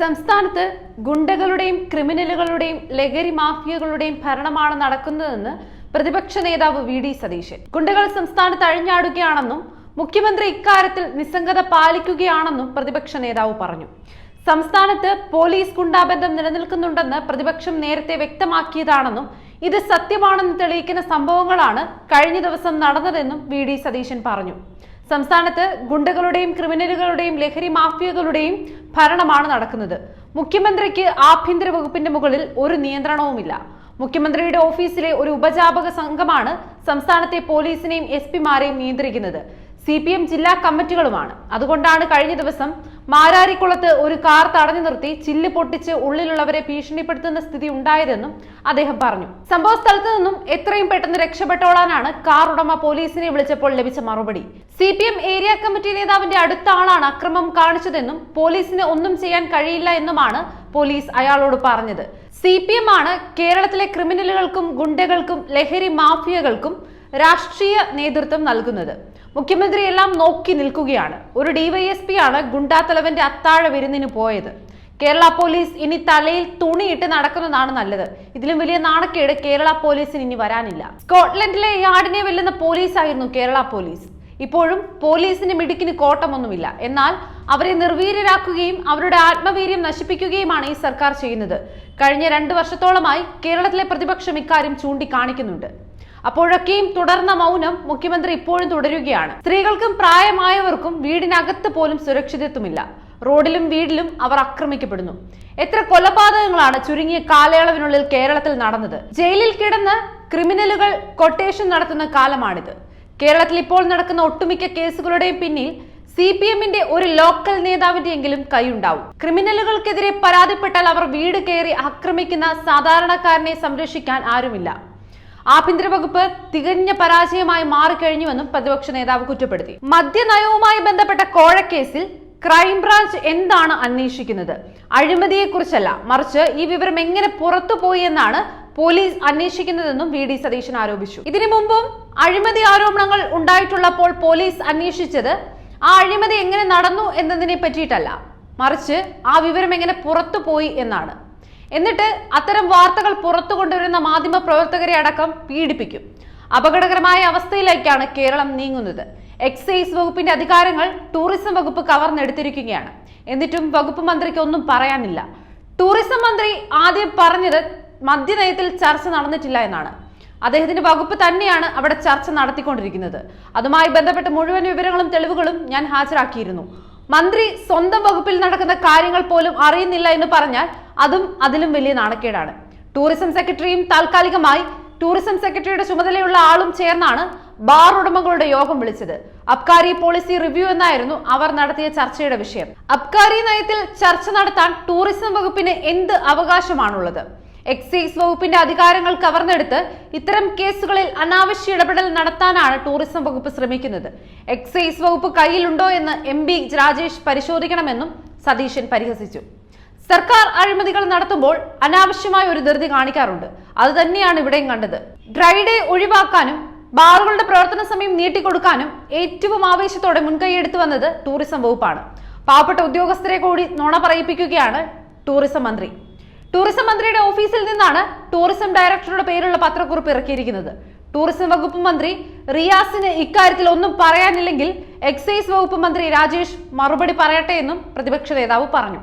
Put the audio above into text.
സംസ്ഥാനത്ത് ഗുണ്ടകളുടെയും ക്രിമിനലുകളുടെയും ലഹരി മാഫിയകളുടെയും ഭരണമാണ് നടക്കുന്നതെന്ന് പ്രതിപക്ഷ നേതാവ് വി ഡി സതീശൻ. ഗുണ്ടകൾ സംസ്ഥാനത്ത് അഴിഞ്ഞാടുകയാണെന്നും മുഖ്യമന്ത്രി ഇക്കാര്യത്തിൽ നിസ്സംഗത പാലിക്കുകയാണെന്നും പ്രതിപക്ഷ നേതാവ് പറഞ്ഞു. സംസ്ഥാനത്ത് പോലീസ് ഗുണ്ടാബന്ധം നിലനിൽക്കുന്നുണ്ടെന്ന് പ്രതിപക്ഷം നേരത്തെ വ്യക്തമാക്കിയതാണെന്നും ഇത് സത്യമാണെന്ന് തെളിയിക്കുന്ന സംഭവങ്ങളാണ് കഴിഞ്ഞ ദിവസം നടന്നതെന്നും വി ഡി സതീശൻ പറഞ്ഞു. സംസ്ഥാനത്ത് ഗുണ്ടകളുടെയും ക്രിമിനലുകളുടെയും ലഹരി മാഫിയകളുടെയും ഭരണമാണ് നടക്കുന്നത്. മുഖ്യമന്ത്രിക്ക് ആഭ്യന്തര വകുപ്പിന്റെ മുകളിൽ ഒരു നിയന്ത്രണവുമില്ല. മുഖ്യമന്ത്രിയുടെ ഓഫീസിലെ ഒരു ഉപജാപക സംഘമാണ് സംസ്ഥാനത്തെ പോലീസിനെയും എസ് പിമാരെയും നിയന്ത്രിക്കുന്നത്. സി ജില്ലാ കമ്മിറ്റികളുമാണ്. അതുകൊണ്ടാണ് കഴിഞ്ഞ ദിവസം മാരാരിക്കുളത്ത് ഒരു കാർ തടഞ്ഞു നിർത്തി ചില്ല് പൊട്ടിച്ച് ഉള്ളിലുള്ളവരെ ഭീഷണിപ്പെടുത്തുന്ന സ്ഥിതി ഉണ്ടായതെന്നും അദ്ദേഹം പറഞ്ഞു. സംഭവ സ്ഥലത്ത് നിന്നും എത്രയും പെട്ടെന്ന് രക്ഷപ്പെട്ടോളാനാണ് കാർ ഉടമ പോലീസിനെ വിളിച്ചപ്പോൾ ലഭിച്ച മറുപടി. സി ഏരിയ കമ്മിറ്റി നേതാവിന്റെ അടുത്ത ആളാണ് അക്രമം കാണിച്ചതെന്നും പോലീസിന് ഒന്നും ചെയ്യാൻ കഴിയില്ല എന്നുമാണ് പോലീസ് അയാളോട് പറഞ്ഞത്. സി ആണ് കേരളത്തിലെ ക്രിമിനലുകൾക്കും ഗുണ്ടകൾക്കും ലഹരി മാഫിയകൾക്കും രാഷ്ട്രീയ നേതൃത്വം നൽകുന്നത്. മുഖ്യമന്ത്രി എല്ലാം നോക്കി നിൽക്കുകയാണ്. ഒരു ഡിവൈഎസ്പി ആണ് ഗുണ്ടാത്തലവന്റെ അത്താഴ വിരുന്നിന് പോയത്. കേരള പോലീസ് ഇനി തലയിൽ തുണിയിട്ട് നടക്കുന്നതാണ് നല്ലത്. ഇതിലും വലിയ നാണക്കേട് കേരള പോലീസിന് ഇനി വരാനില്ല. സ്കോട്ട്ലൻഡിലെ യാർഡിനെ വെല്ലുന്ന പോലീസായിരുന്നു കേരള പോലീസ്. ഇപ്പോഴും പോലീസിന് മിടുക്കിന് കോട്ടമൊന്നുമില്ല. എന്നാൽ അവരെ നിർവീര്യരാക്കുകയും അവരുടെ ആത്മവീര്യം നശിപ്പിക്കുകയുമാണ് ഈ സർക്കാർ ചെയ്യുന്നത്. കഴിഞ്ഞ രണ്ട് വർഷത്തോളമായി കേരളത്തിലെ പ്രതിപക്ഷം ഇക്കാര്യം ചൂണ്ടിക്കാണിക്കുന്നുണ്ട്. അപ്പോഴൊക്കെയും തുടർന്ന മൗനം മുഖ്യമന്ത്രി ഇപ്പോഴും തുടരുകയാണ്. സ്ത്രീകൾക്കും പ്രായമായവർക്കും വീടിനകത്ത് പോലും സുരക്ഷിതത്വമില്ല. റോഡിലും വീടിലും അവർ ആക്രമിക്കപ്പെടുന്നു. എത്ര കൊലപാതകങ്ങളാണ് ചുരുങ്ങിയ കാലയളവിനുള്ളിൽ കേരളത്തിൽ നടന്നത്. ജയിലിൽ കിടന്ന് ക്രിമിനലുകൾ കൊട്ടേഷൻ നടത്തുന്ന കാലമാണിത്. കേരളത്തിൽ ഇപ്പോൾ നടക്കുന്ന ഒട്ടുമിക്ക കേസുകളുടെയും പിന്നിൽ സി പി എമ്മിന്റെ ഒരു ലോക്കൽ നേതാവിന്റെ എങ്കിലും കൈയുണ്ടാവും. ക്രിമിനലുകൾക്കെതിരെ പരാതിപ്പെട്ടാൽ അവർ വീട് കയറി ആക്രമിക്കുന്ന സാധാരണക്കാരനെ സംരക്ഷിക്കാൻ ആരുമില്ല. ആഭ്യന്തര വകുപ്പ് തികഞ്ഞ പരാജയമായി മാറിക്കഴിഞ്ഞുവെന്നും പ്രതിപക്ഷ നേതാവ് കുറ്റപ്പെടുത്തി. മദ്യനയവുമായി ബന്ധപ്പെട്ട കോഴക്കേസിൽ ക്രൈംബ്രാഞ്ച് എന്താണ് അന്വേഷിക്കുന്നത്? അഴിമതിയെക്കുറിച്ചല്ല. മറിച്ച് ഈ വിവരം എങ്ങനെ പുറത്തുപോയി എന്നാണ് പോലീസ് അന്വേഷിക്കുന്നതെന്നും വി ഡി സതീശൻ ആരോപിച്ചു. ഇതിനു മുമ്പും അഴിമതി ആരോപണങ്ങൾ ഉണ്ടായിട്ടുള്ളപ്പോൾ പോലീസ് അന്വേഷിച്ചത് ആ അഴിമതി എങ്ങനെ നടന്നു എന്നതിനെ പറ്റിയിട്ടല്ല. മറിച്ച് ആ വിവരം എങ്ങനെ പുറത്തുപോയി എന്നാണ്. എന്നിട്ട് അത്തരം വാർത്തകൾ പുറത്തു കൊണ്ടുവരുന്ന മാധ്യമ പ്രവർത്തകരെ അടക്കം പീഡിപ്പിക്കും. അപകടകരമായ അവസ്ഥയിലേക്കാണ് കേരളം നീങ്ങുന്നത്. എക്സൈസ് വകുപ്പിന്റെ അധികാരങ്ങൾ ടൂറിസം വകുപ്പ് കവർന്നെടുത്തിരിക്കുകയാണ്. എന്നിട്ടും വകുപ്പ് മന്ത്രിക്ക് ഒന്നും പറയാനില്ല. ടൂറിസം മന്ത്രി ആദ്യം പറഞ്ഞത് മദ്യനയത്തിൽ ചർച്ച നടന്നിട്ടില്ല എന്നാണ്. അദ്ദേഹത്തിന്റെ വകുപ്പ് തന്നെയാണ് അവിടെ ചർച്ച നടത്തിക്കൊണ്ടിരിക്കുന്നത്. അതുമായി ബന്ധപ്പെട്ട മുഴുവൻ വിവരങ്ങളും തെളിവുകളും ഞാൻ ഹാജരാക്കിയിരുന്നു. മന്ത്രി സ്വന്തം വകുപ്പിൽ നടക്കുന്ന കാര്യങ്ങൾ പോലും അറിയുന്നില്ല എന്ന് പറഞ്ഞാൽ അതും അതിലും വലിയ നാണക്കേടാണ്. ടൂറിസം സെക്രട്ടറിയും താൽക്കാലികമായി ടൂറിസം സെക്രട്ടറിയുടെ ചുമതലയുള്ള ആളും ചേർന്നാണ് ബാർ ഉടമകളുടെ യോഗം വിളിച്ചത്. അബ്കാരി പോളിസി റിവ്യൂ എന്നായിരുന്നു അവർ നടത്തിയ ചർച്ചയുടെ വിഷയം. അബ്കാരി നയത്തിൽ ചർച്ച നടത്താൻ ടൂറിസം വകുപ്പിന് എന്ത് അവകാശമാണുള്ളത്? എക്സൈസ് വകുപ്പിന്റെ അധികാരങ്ങൾ കവർന്നെടുത്ത് ഇത്തരം കേസുകളിൽ അനാവശ്യ ഇടപെടൽ നടത്താനാണ് ടൂറിസം വകുപ്പ് ശ്രമിക്കുന്നത്. എക്സൈസ് വകുപ്പ് കയ്യിലുണ്ടോ എന്ന് എം രാജേഷ് പരിശോധിക്കണമെന്നും സതീശൻ പരിഹസിച്ചു. സർക്കാർ അഴിമതികൾ നടത്തുമ്പോൾ അനാവശ്യമായ ഒരു ധൃതി കാണിക്കാറുണ്ട്. അത് തന്നെയാണ് ഇവിടെയും കണ്ടത്. ഡ്രൈ ഡേ ഒഴിവാക്കാനും ബാറുകളുടെ പ്രവർത്തന സമയം നീട്ടിക്കൊടുക്കാനും ഏറ്റവും ആവേശത്തോടെ മുൻകൈയെടുത്തു വന്നത് ടൂറിസം വകുപ്പാണ്. പാവപ്പെട്ട ഉദ്യോഗസ്ഥരെ കൂടി നുണ പറയിപ്പിക്കുകയാണ് ടൂറിസം മന്ത്രി. ടൂറിസം മന്ത്രിയുടെ ഓഫീസിൽ നിന്നാണ് ടൂറിസം ഡയറക്ടറുടെ പേരുള്ള പത്രക്കുറിപ്പ് ഇറക്കിയിരിക്കുന്നത്. ടൂറിസം വകുപ്പ് മന്ത്രി റിയാസിന് ഇക്കാര്യത്തിൽ ഒന്നും പറയാനില്ലെങ്കിൽ എക്സൈസ് വകുപ്പ് മന്ത്രി രാജേഷ് മറുപടി പറയട്ടെ എന്നും പ്രതിപക്ഷ നേതാവ് പറഞ്ഞു.